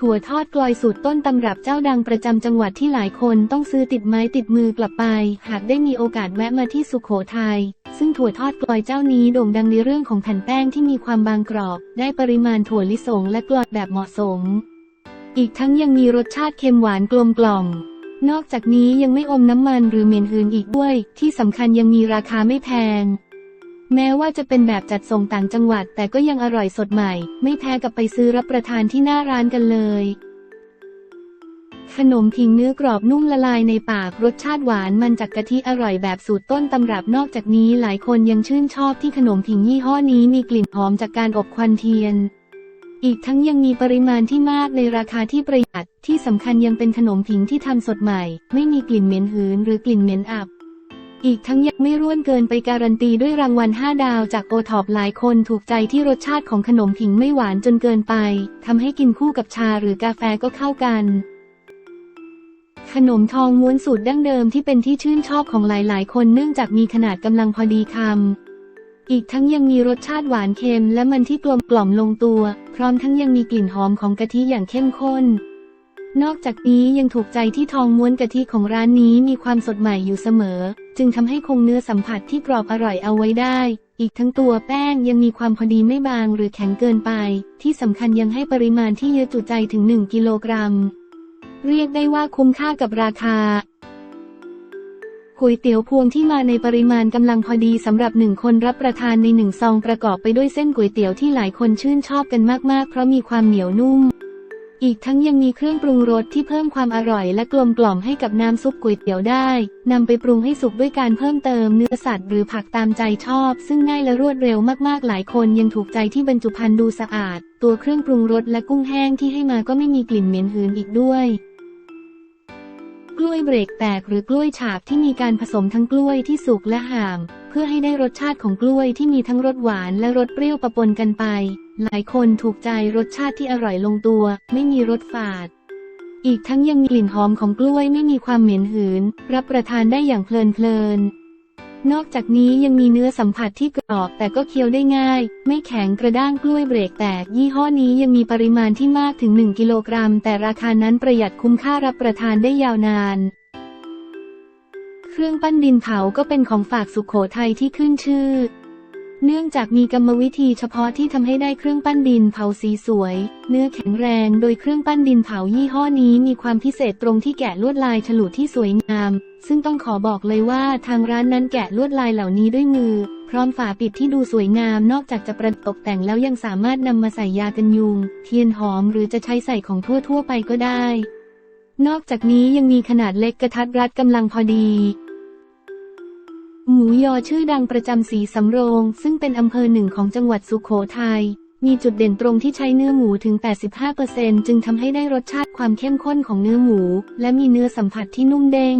ถั่วทอดกลอยสูตรต้นตำรับเจ้าดังประจำจังหวัดที่หลายคนต้องซื้อติดไม้ติดมือกลับไป หากได้มีโอกาสแวะมาที่สุขโขทัยซึ่งถั่วทอดกลอยเจ้านี้โด่งดังในเรื่องของแผ่นแป้งที่มีความบางกรอบ ได้ปริมาณถั่วลิสงและกลอยแบบเหมาะสม อีกทั้งยังมีรสชาติเค็มหวานกลมกล่อมนอกจากนี้ยังไม่อมน้ำมันหรือเหม็นหืนอีกด้วย ที่สำคัญยังมีราคาไม่แพง แม้ว่าจะเป็นแบบจัดส่งต่างจังหวัด แต่ก็ยังอร่อยสดใหม่ ไม่แพ้กับไปซื้อรับประทานที่หน้าร้านกันเลย ขนมพิงเนื้อกรอบนุ่มละลายในปากรสชาติหวานมันจากกะทิอร่อยแบบสูตรต้นตำรับนอกจากนี้หลายคนยังชื่นชอบที่ขนมพิงยี่ห้อนี้มีกลิ่นหอมจากการอบควันเทียน อีกทั้งยังมีปริมาณที่มากในราคาที่ประหยัด ที่สำคัญยังเป็นขนมผิงที่ทำสดใหม่ ไม่มีกลิ่นเหม็นหืนหรือกลิ่นเหม็นอับ อีกทั้งยังไม่ร่วนเกินไปการันตีด้วยรางวัล 5 ดาวจากโอท็อปหลายคนถูกใจที่รสชาติของขนมผิงไม่หวานจนเกินไปทำให้กินคู่กับชาหรือกาแฟก็เข้ากันขนมทองม้วนสูตรดั้งเดิมที่เป็นที่ชื่นชอบของหลาย ๆ คนเนื่องจากมีขนาดกำลังพอดีคำ อีกทั้งยังมีรสชาติหวานเค็มและมันที่กลมกล่อมลงตัว พร้อมทั้งยังมีกลิ่นหอมของกะทิอย่างเข้มข้น นอกจากนี้ยังถูกใจที่ทองม้วนกะทิของร้านนี้มีความสดใหม่อยู่เสมอ จึงทำให้คงเนื้อสัมผัสที่กรอบอร่อยเอาไว้ได้ อีกทั้งตัวแป้งยังมีความพอดีไม่บางหรือแข็งเกินไป ที่สำคัญยังให้ปริมาณที่เยอะจุใจถึง 1 กิโลกรัม เรียกได้ว่าคุ้มค่ากับราคาก๋วยเตี๋ยวพวงที่มาในปริมาณกำลังพอดีสำหรับหนึ่งคนรับประทานในหนึ่งซองประกอบไปด้วยเส้นก๋วยเตี๋ยวที่หลายคนชื่นชอบกันมากๆ เพราะมีความเหนียวนุ่ม อีกทั้งยังมีเครื่องปรุงรสที่เพิ่มความอร่อยและกลมกล่อมให้กับน้ำซุปก๋วยเตี๋ยวได้ นำไปปรุงให้สุกด้วยการเพิ่มเติมเนื้อสัตว์หรือผักตามใจชอบ ซึ่งง่ายและรวดเร็วมากๆ หลายคนยังถูกใจที่บรรจุภัณฑ์ดูสะอาด ตัวเครื่องปรุงรสและกุ้งแห้งที่ให้มาก็ไม่มีกลิ่นเหม็นหืนอีกด้วยกล้วยเบรกแตกหรือกล้วยฉาบที่มีการผสมทั้งกล้วยที่สุกและห่าม เพื่อให้ได้รสชาติของกล้วยที่มีทั้งรสหวานและรสเปรี้ยวปะปนกันไป หลายคนถูกใจรสชาติที่อร่อยลงตัว ไม่มีรสฝาด อีกทั้งยังมีกลิ่นหอมของกล้วยไม่มีความเหม็นหืน รับประทานได้อย่างเพลินเพลิน นอกจากนี้ยังมีเนื้อสัมผัสที่กรอบแต่ก็เคี้ยวได้ง่าย ไม่แข็งกระด้างกล้วยเบรกแตก ยี่ห้อนี้ยังมีปริมาณที่มากถึง 1 กิโลกรัม แต่ราคานั้นประหยัดคุ้มค่ารับประทานได้ยาวนานเครื่องปั้นดินเผาก็เป็นของฝากสุขโขทัยที่ขึ้นชื่อ เนื่องจากมีกรรมวิธีเฉพาะที่ทำให้ได้เครื่องปั้นดินเผาสีสวย เนื้อแข็งแรงโดยเครื่องปั้นดินเผายี่ห้อนี้มีความพิเศษตรงที่แกะลวดลายฉลุที่สวยงาม ซึ่งต้องขอบอกเลยว่าทางร้านนั้นแกะลวดลายเหล่านี้ด้วยมือ พร้อมฝาปิดที่ดูสวยงาม นอกจากจะประดตกแต่งแล้วยังสามารถนำมาใส่ยากันยุง เทียนหอมหรือจะใช้ใส่ของทั่วๆไปก็ได้ นอกจากนี้ยังมีขนาดเล็กกระทัดรัดกำลังพอดี หมูยอชื่อดังประจำสีสำโรง ซึ่งเป็นอำเภอหนึ่งของจังหวัดสุโขทัย มีจุดเด่นตรงที่ใช้เนื้อหมูถึง 85%จึงทำให้ได้รสชาติความเข้มข้นของเนื้อหมู และมีเนื้อสัมผัสที่นุ่มเด้ง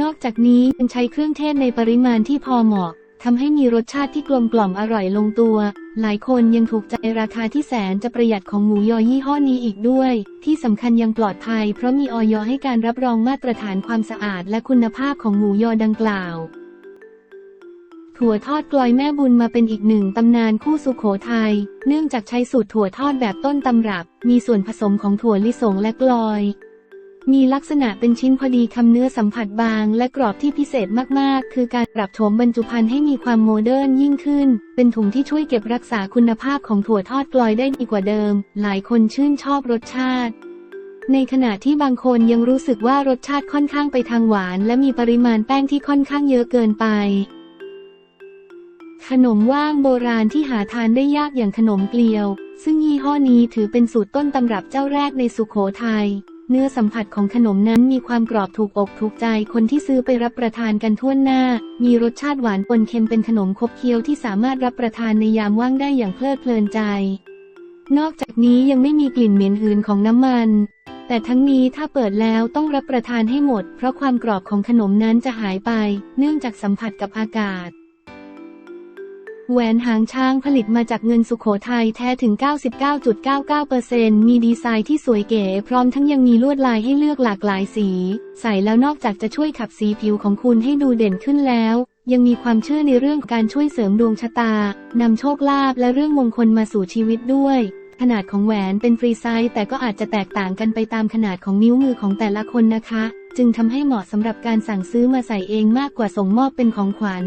นอกจากนี้ยังใช้เครื่องเทศในปริมาณที่พอเหมาะทำให้มีรสชาติที่กลมกล่อมอร่อยลงตัว หลายคนยังถูกใจราคาที่แสนจะประหยัดของหมูยอยี่ห้อนี้อีกด้วย ที่สำคัญยังปลอดภัย เพราะมีออยอให้การรับรองมาตรฐานความสะอาดและคุณภาพของหมูยอดังกล่าว ถั่วทอดกลอยแม่บุญมาเป็นอีกหนึ่งตำนานคู่สุขโขทัย เนื่องจากใช้สูตรถั่วทอดแบบต้นตำรับ มีส่วนผสมของถั่วลิสงและกลอย มีลักษณะเป็นชิ้นพอดีคำเนื้อสัมผัสบางและกรอบที่พิเศษมากๆ คือการปรับโฉมบรรจุภัณฑ์ให้มีความโมเดิร์นยิ่งขึ้น เป็นถุงที่ช่วยเก็บรักษาคุณภาพของถั่วทอดกลอยได้ดีกว่าเดิม หลายคนชื่นชอบรสชาติ ในขณะที่บางคนยังรู้สึกว่ารสชาติค่อนข้างไปทางหวาน และมีปริมาณแป้งที่ค่อนข้างเยอะเกินไป ขนมว่างโบราณที่หาทานได้ยากอย่างขนมเกลียว ซึ่งยี่ห้อนี้ถือเป็นสูตรต้นตำรับเจ้าแรกในสุขโขทัย เนื้อสัมผัสของขนมนั้นมีความกรอบถูกอกถูกใจคนที่ซื้อไปรับประทานกันทั่วหน้า มีรสชาติหวานปนเค็มเป็นขนมคบเคี้ยวที่สามารถรับประทานในยามว่างได้อย่างเพลิดเพลินใจ นอกจากนี้ยังไม่มีกลิ่นเหม็นหืนของน้ำมัน แต่ทั้งนี้ถ้าเปิดแล้วต้องรับประทานให้หมด เพราะความกรอบของขนมนั้นจะหายไป เนื่องจากสัมผัสกับอากาศ แหวนหางช้างผลิตมาจากเงินสุขโขทัยแท้ถึง 99.99%มีดีไซน์ที่สวยเก๋ พร้อมทั้งยังมีลวดลายให้เลือกหลากหลายสี ใส่แล้วนอกจากจะช่วยขับสีผิวของคุณให้ดูเด่นขึ้นแล้ว ยังมีความเชื่อในเรื่องการช่วยเสริมดวงชะตา นำโชคลาภและเรื่องมงคลมาสู่ชีวิตด้วย ขนาดของแหวนเป็นฟรีไซส์แต่ก็อาจจะแตกต่างกันไปตามขนาดของนิ้วมือของแต่ละคนนะคะ จึงทำให้เหมาะสำหรับการสั่งซื้อมาใส่เองมากกว่าส่งมอบเป็นของขวัญ